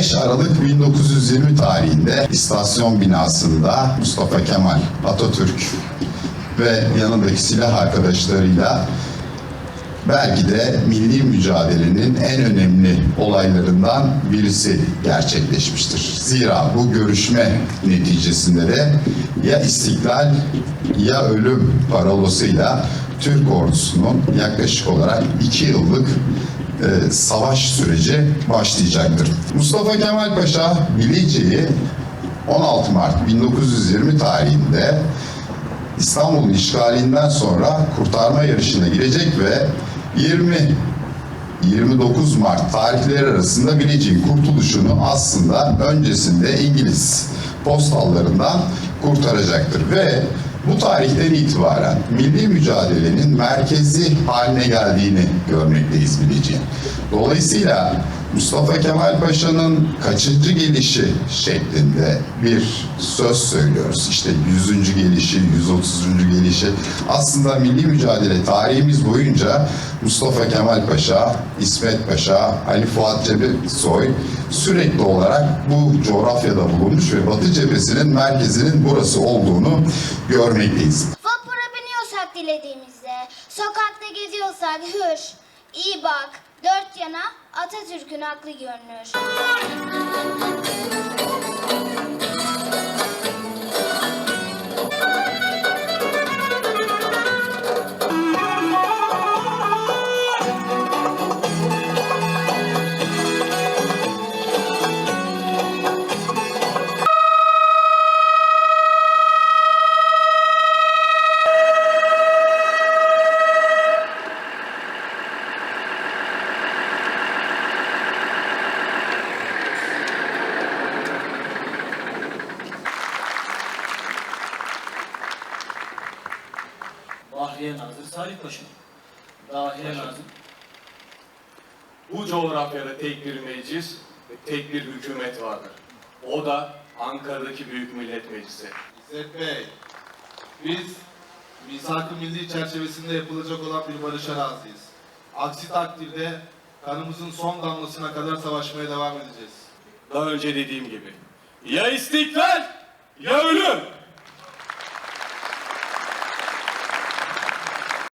5 Aralık 1920 tarihinde istasyon binasında Mustafa Kemal Atatürk ve yanındaki silah arkadaşlarıyla belki de milli mücadelenin en önemli olaylarından birisi gerçekleşmiştir. Zira bu görüşme neticesinde de ya istiklal ya ölüm parolasıyla Türk ordusunun yaklaşık olarak iki yıllık e, savaş süreci başlayacaktır. Mustafa Kemal Paşa Bilecik'i 16 Mart 1920 tarihinde İstanbul'un işgalinden sonra kurtarma yarışına girecek ve 20 29 Mart tarihleri arasında Bilecik'in kurtuluşunu aslında öncesinde İngiliz postallarından kurtaracaktır ve bu tarihten itibaren milli mücadelenin merkezi haline geldiğini görmekteyiz Bilecik'in. Dolayısıyla Mustafa Kemal Paşa'nın kaçıncı gelişi şeklinde bir söz söylüyoruz. İşte 100. gelişi, 130. gelişi. Aslında milli mücadele tarihimiz boyunca Mustafa Kemal Paşa, İsmet Paşa, Ali Fuat Cebesoy sürekli olarak bu coğrafyada bulunmuş ve Batı cephesinin merkezinin burası olduğunu görmekteyiz. Vapura biniyorsak dilediğimizde, sokakta geziyorsak hür, iyi bak, dört yana Atatürk'ün aklı görünür. Bahriye Nazır Salih Paşa. Dahile Nazır. Bu coğrafyada tek bir meclis ve tek bir hükümet vardır. O da Ankara'daki Büyük Millet Meclisi. İzzet Bey, biz misak-ı milli çerçevesinde yapılacak olan bir barışa razıyız. Aksi takdirde kanımızın son damlasına kadar savaşmaya devam edeceğiz. Daha önce dediğim gibi. Ya istiklal.